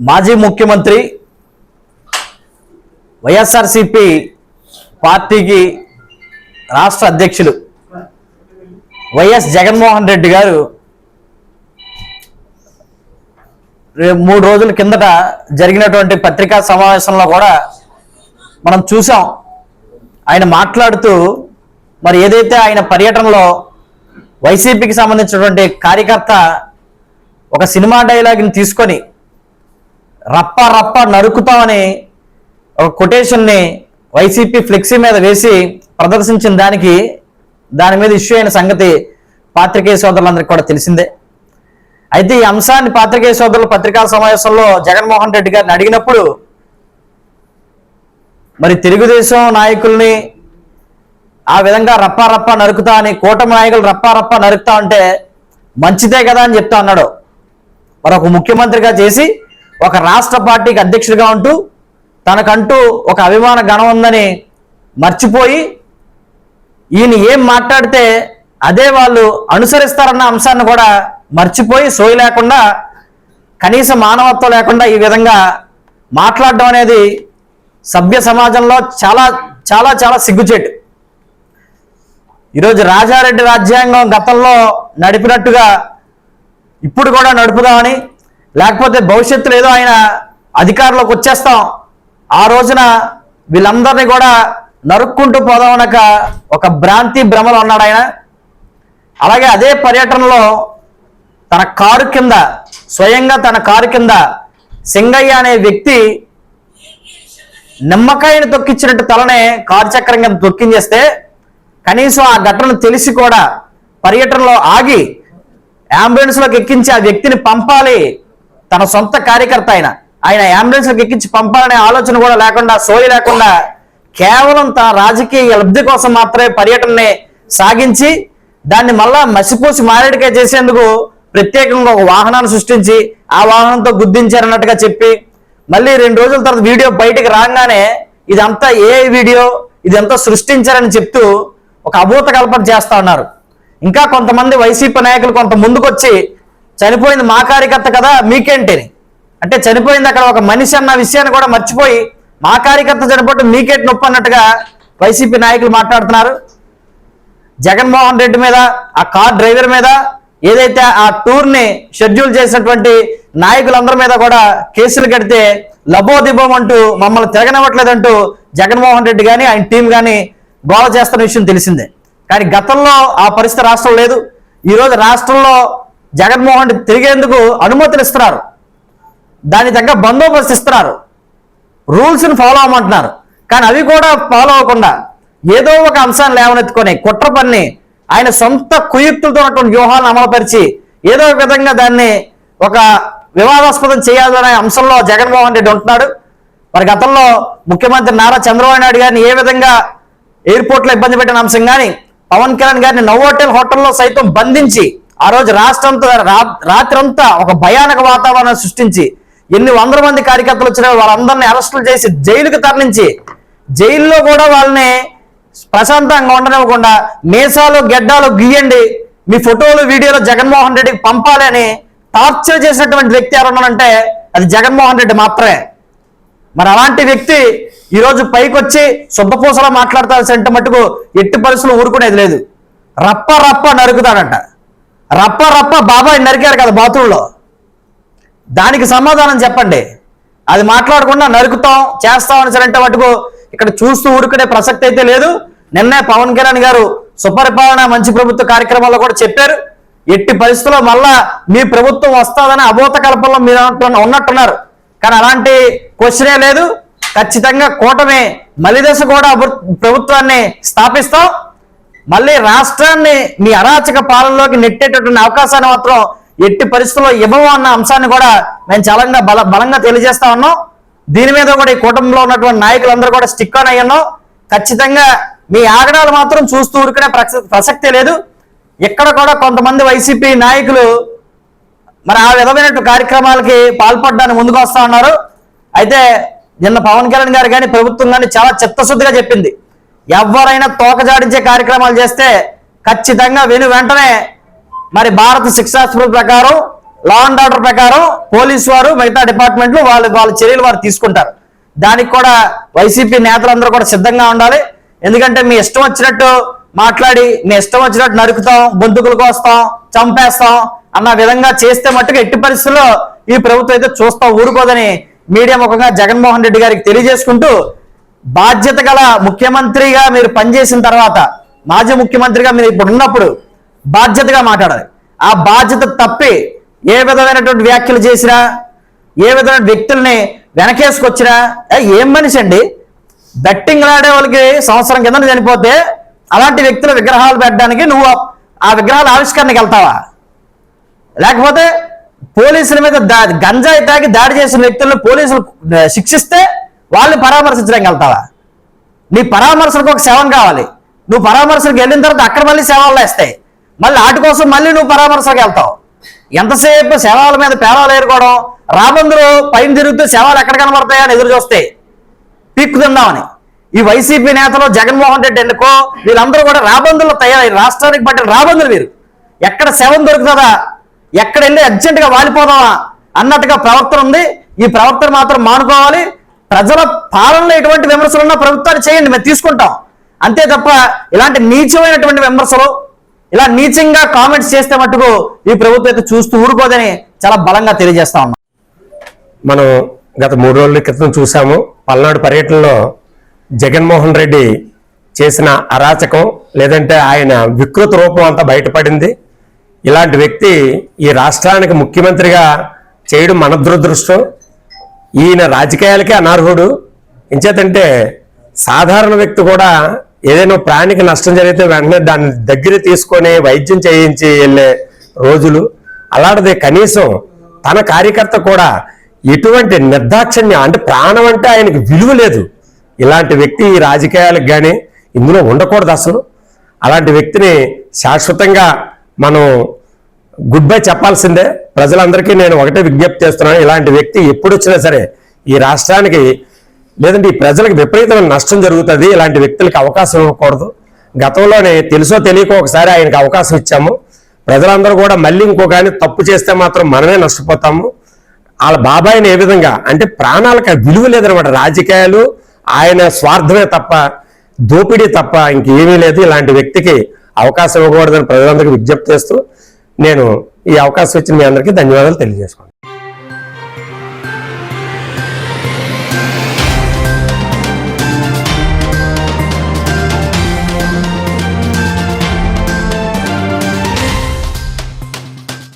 మాజీ ముఖ్యమంత్రి వైఎస్ఆర్సిపి పార్టీకి రాష్ట్ర అధ్యక్షులు వైఎస్ జగన్మోహన్ రెడ్డి గారు మూడు రోజుల కిందట జరిగినటువంటి పత్రికా సమావేశంలో కూడా మనం చూసాం. ఆయన మాట్లాడుతూ మరి ఏదైతే ఆయన పర్యటనలో వైసీపీకి సంబంధించినటువంటి కార్యకర్త ఒక సినిమా డైలాగ్ని తీసుకొని రప్ప రప్ప నరుకుతామని ఒక కొటేషన్ని వైసీపీ ఫ్లెక్సీ మీద వేసి ప్రదర్శించిన దానికి దాని మీద ఇష్యూ అయిన సంగతి పాత్రికేయ సోదరులందరికీ కూడా తెలిసిందే. అయితే ఈ అంశాన్ని పాత్రికేయ సోదరులు పత్రికా సమావేశంలో జగన్మోహన్ రెడ్డి గారిని అడిగినప్పుడు మరి తెలుగుదేశం నాయకుల్ని ఆ విధంగా రప్ప రప్ప నరుకుతా అని కూటమి నాయకులు రప్ప రప్ప నరుకుతా అంటే మంచిదే కదా అని చెప్తా అన్నాడు. మరొక ముఖ్యమంత్రిగా చేసి ఒక రాష్ట్ర పార్టీకి అధ్యక్షుడిగా ఉంటూ తనకంటూ ఒక అభిమాన గణం ఉందని మర్చిపోయి ఈయన ఏం మాట్లాడితే అదే వాళ్ళు అనుసరిస్తారన్న అంశాన్ని కూడా మర్చిపోయి సోయి లేకుండా కనీస మానవత్వం లేకుండా ఈ విధంగా మాట్లాడడం అనేది సభ్య సమాజంలో చాలా చాలా చాలా సిగ్గుచేటు. ఈరోజు రాజారెడ్డి రాజ్యాంగం గతంలో నడిపినట్టుగా ఇప్పుడు కూడా నడుపుదామని లేకపోతే భవిష్యత్తులో ఏదో ఆయన అధికారంలోకి వచ్చేస్తాం. ఆ రోజున వీళ్ళందరినీ కూడా నరుక్కుంటూ పోదామనక ఒక భ్రాంతి భ్రమలో ఉన్నాడు ఆయన. అలాగే అదే పర్యటనలో తన కారు కింద స్వయంగా తన కారు కింద సింగయ్య అనే వ్యక్తి నిమ్మకాయని తొక్కించినట్టు తలనే కారు చక్రం కింద తొక్కించేస్తే కనీసం ఆ ఘటన తెలిసి కూడా పర్యటనలో ఆగి అంబులెన్స్లోకి ఎక్కించి ఆ వ్యక్తిని పంపాలి. తన సొంత కార్యకర్త ఆయన ఆయన అంబులెన్స్కి ఎక్కించి పంపాలనే ఆలోచన కూడా లేకుండా సోయి లేకుండా కేవలం తన రాజకీయ లబ్ధి కోసం మాత్రమే పర్యటనని సాగించి దాన్ని మళ్ళా మసిపూసి మారేడుకే చేసేందుకు ప్రత్యేకంగా ఒక వాహనాన్ని సృష్టించి ఆ వాహనంతో గుద్దించారన్నట్టుగా చెప్పి మళ్ళీ రెండు రోజుల తర్వాత వీడియో బయటకు రాగానే ఇదంతా ఏ వీడియో ఇదంతా సృష్టించారని చెప్తూ ఒక అభూత కల్పన చేస్తా ఉన్నారు. ఇంకా కొంతమంది వైసీపీ నాయకులు కొంత ముందుకొచ్చి చనిపోయింది మా కార్యకర్త కదా మీకేంటిని? అంటే చనిపోయింది అక్కడ ఒక మనిషి అన్న విషయాన్ని కూడా మర్చిపోయి మా కార్యకర్త చనిపోతే మీకేంటి నొప్పి అన్నట్టుగా వైసీపీ నాయకులు మాట్లాడుతున్నారు. జగన్మోహన్ రెడ్డి మీద ఆ కార్ డ్రైవర్ మీద ఏదైతే ఆ టూర్ని షెడ్యూల్ చేసినటువంటి నాయకులందరి మీద కూడా కేసులు కడితే లబోదిబోం అంటూ మమ్మల్ని తిరగనివ్వట్లేదంటూ జగన్మోహన్ రెడ్డి కానీ ఆయన టీం కానీ గోల చేస్తున్న విషయం తెలిసిందే. కానీ గతంలో ఆ పరిస్థితి రాష్ట్రం లేదు. ఈరోజు రాష్ట్రంలో జగన్మోహన్ రెడ్డి తిరిగేందుకు అనుమతులు ఇస్తున్నారు దాని తగ్గ బందోబస్తు ఇస్తున్నారు. రూల్స్ని ఫాలో అవ్వమంటున్నారు. కానీ అవి కూడా ఫాలో అవ్వకుండా ఏదో ఒక అంశాన్ని లేవనెత్తుకొని కుట్ర పని ఆయన సొంత కుయుక్తులతో ఉన్నటువంటి వ్యూహాలను అమలుపరిచి ఏదో ఒక విధంగా దాన్ని ఒక వివాదాస్పదం చేయాలనే అంశంలో జగన్మోహన్ రెడ్డి ఉంటున్నాడు. మరి గతంలో ముఖ్యమంత్రి నారా చంద్రబాబు నాయుడు గారిని ఏ విధంగా ఎయిర్పోర్ట్లో ఇబ్బంది పెట్టిన అంశం కానీ పవన్ కళ్యాణ్ గారిని నవ్వోటెల్ హోటల్లో సైతం బంధించి ఆ రోజు రాష్ట్రంతో రా- రాత్రంతా ఒక భయానక వాతావరణం సృష్టించి ఎన్ని వందల మంది కార్యకర్తలు వచ్చినా వాళ్ళందరినీ అరెస్టులు చేసి జైలుకి తరలించి జైల్లో కూడా వాళ్ళని ప్రశాంతంగా ఉండనివ్వకుండా మీసాలు గెడ్డాలు గీయండి మీ ఫోటోలు వీడియోలు జగన్మోహన్ రెడ్డికి పంపాలి అని టార్చర్ చేసినటువంటి వ్యక్తి ఎవరన్నానంటే అది జగన్మోహన్ రెడ్డి మాత్రమే. మరి అలాంటి వ్యక్తి ఈరోజు పైకి వచ్చి శుద్ధపూసలో మాట్లాడతాల్సిన మటుకు ఎట్టి పరిస్థితులు ఊరుకునేది లేదు. రప్ప రప్ప నరుకుతాడంట. రప్ప రప్ప బాబాయ్ నరికారు కదా బాత్రూంలో. దానికి సమాధానం చెప్పండి. అది మాట్లాడకుండా నరుకుతాం చేస్తాం అని సరే మటుకు ఇక్కడ చూస్తూ ఊరుకునే ప్రసక్తి అయితే లేదు. నిన్నే పవన్ కళ్యాణ్ గారు సుపరిపాలన మంచి ప్రభుత్వ కార్యక్రమాల్లో కూడా చెప్పారు. ఎట్టి పరిస్థితుల్లో మళ్ళా మీ ప్రభుత్వం వస్తుందని అబోత కల్పనలో మీరు ఉన్నట్టున్నారు. కానీ అలాంటి క్వశ్చనే లేదు. ఖచ్చితంగా కూటమి మలిదశ కూడా ప్రభుత్వాన్ని స్థాపిస్తాం. మళ్ళీ రాష్ట్రాన్ని మీ అరాచక పాలనలోకి నెట్టేటటువంటి అవకాశాన్ని మాత్రం ఎట్టి పరిస్థితుల్లో ఇవ్వము అన్న అంశాన్ని కూడా మేము చాలా బల బలంగా తెలియజేస్తా ఉన్నాం. దీని మీద కూడా ఈ కూటమిలో ఉన్నటువంటి నాయకులందరూ కూడా స్టిక్ ఆన్ అయ్యన్నాం. ఖచ్చితంగా మీ ఆగడాలు మాత్రం చూస్తూ ఊరుకునే ప్రసక్తే లేదు. ఇక్కడ కూడా కొంతమంది వైసీపీ నాయకులు మరి ఆ విధమైన కార్యక్రమాలకి పాల్పడడానికి ముందుకు వస్తా ఉన్నారు. అయితే నిన్న పవన్ కళ్యాణ్ గారు కానీ ప్రభుత్వం కానీ చాలా చిత్తశుద్ధిగా చెప్పింది. ఎవరైనా తోకజాడించే కార్యక్రమాలు చేస్తే ఖచ్చితంగా వెను వెంటనే. మరి భారత శిక్షా ప్రకారం లా అండ్ ఆర్డర్ ప్రకారం పోలీసు వారు మిగతా డిపార్ట్మెంట్లు వాళ్ళు వాళ్ళ చర్యలు వారు తీసుకుంటారు. దానికి కూడా వైసీపీ నేతలందరూ కూడా సిద్ధంగా ఉండాలి. ఎందుకంటే మీ ఇష్టం వచ్చినట్టు మాట్లాడి మీ ఇష్టం వచ్చినట్టు నరుకుతాం బొందుకులు కోస్తాం చంపేస్తాం అన్న విధంగా చేస్తే మట్టుకు ఎట్టి పరిస్థితుల్లో ఈ ప్రభుత్వం అయితే చూస్తాం ఊరుకోదని మీడియా ముఖంగా జగన్మోహన్ రెడ్డి గారికి తెలియజేసుకుంటూ బాధ్యత గల ముఖ్యమంత్రిగా మీరు పనిచేసిన తర్వాత మాజీ ముఖ్యమంత్రిగా మీరు ఇప్పుడు ఉన్నప్పుడు బాధ్యతగా మాట్లాడాలి. ఆ బాధ్యత తప్పి ఏ విధమైనటువంటి వ్యాఖ్యలు చేసినా ఏ విధమైన వ్యక్తుల్ని వెనకేసుకొచ్చినా ఏం మనిషి అండి? బెట్టింగ్లాడే వాళ్ళకి సంవత్సరం కింద చనిపోతే అలాంటి వ్యక్తుల విగ్రహాలు పెట్టడానికి నువ్వు ఆ- విగ్రహాల ఆవిష్కరణకి వెళ్తావా? లేకపోతే పోలీసుల మీద దా గంజాయి తాగి దాడి చేసిన వ్యక్తులను పోలీసులు శిక్షిస్తే వాళ్ళని పరామర్శించడానికి వెళ్తావా? నీ పరామర్శలకు ఒక సేవం కావాలి. నువ్వు పరామర్శలకు వెళ్ళిన తర్వాత అక్కడ మళ్ళీ సేవలు వేస్తాయి మళ్ళీ వాటి కోసం మళ్ళీ నువ్వు పరామర్శకు వెళ్తావు. ఎంతసేపు సేవల మీద పేరాలు ఏరుకోవడం? రాబందులు పైన తిరుగుతూ సేవలు ఎక్కడ కనబడతాయని ఎదురు చూస్తే పీక్కు తిందామని. ఈ వైసీపీ నేతలు జగన్మోహన్ రెడ్డి ఎందుకో వీళ్ళందరూ కూడా రాబందులు తయారై రాష్ట్రానికి పట్టిన రాబందులు వీరు. ఎక్కడ శవం దొరుకుతుందా? ఎక్కడ వెళ్ళి అర్జెంటుగా వాలిపోదామా? అన్నట్టుగా ప్రవర్తన ఉంది. ఈ ప్రవర్తన మాత్రం మానుకోవాలి. ప్రజల పాలనలో ఎటువంటి విమర్శలు ఉన్నా ప్రభుత్వాన్ని చేయండి మేము తీసుకుంటాం. అంతే తప్ప ఇలాంటి నీచమైనటువంటి విమర్శలు ఇలా నీచంగా కామెంట్స్ చేస్తే మట్టుకు ఈ ప్రభుత్వం అయితే చూస్తూ ఊరుకోదని చాలా బలంగా తెలియజేస్తా ఉన్నాం. మనం గత మూడు రోజుల క్రితం చూసాము పల్నాడు పర్యటనలో జగన్మోహన్ రెడ్డి చేసిన అరాచకం లేదంటే ఆయన వికృత రూపం అంతా బయటపడింది. ఇలాంటి వ్యక్తి ఈ రాష్ట్రానికి ముఖ్యమంత్రిగా చేయడం మన దురదృష్టం. ఈయన రాజకీయాలకే అనర్హుడు. ఎంచేతంటే సాధారణ వ్యక్తి కూడా ఏదైనా ప్రాణికి నష్టం జరిగితే వెంటనే దాన్ని దగ్గర తీసుకొని వైద్యం చేయించి వెళ్ళే రోజులు. అలాంటిది కనీసం తన కార్యకర్త కూడా ఎటువంటి నిర్దాక్షిణ్యం అంటే ప్రాణం అంటే ఆయనకి విలువ లేదు. ఇలాంటి వ్యక్తి ఈ రాజకీయాలకు కానీ ఇందులో ఉండకూడదు అసలు. అలాంటి వ్యక్తిని శాశ్వతంగా మనం గుడ్ బై చెప్పాల్సిందే. ప్రజలందరికీ నేను ఒకటే విజ్ఞప్తి చేస్తున్నాను. ఇలాంటి వ్యక్తి ఎప్పుడు వచ్చినా సరే ఈ రాష్ట్రానికి లేదంటే ఈ ప్రజలకు విపరీతమైన నష్టం జరుగుతుంది. ఇలాంటి వ్యక్తులకు అవకాశం ఇవ్వకూడదు. గతంలోనే తెలుసో తెలియకో ఒకసారి ఆయనకు అవకాశం ఇచ్చాము. ప్రజలందరూ కూడా మళ్ళీ ఇంకో కానీ తప్పు చేస్తే మాత్రం మనమే నష్టపోతాము. వాళ్ళ బాబాయిని ఏ విధంగా? అంటే ప్రాణాలకు విలువ లేదనమాట రాజకీయాలు ఆయన స్వార్థమే తప్ప దోపిడీ తప్ప ఇంకేమీ లేదు. ఇలాంటి వ్యక్తికి అవకాశం ఇవ్వకూడదని ప్రజలందరికీ విజ్ఞప్తి చేస్తూ నేను ఈ అవకాశం ఇచ్చిన మీ అందరికీ ధన్యవాదాలు తెలియజేసుకుంటాను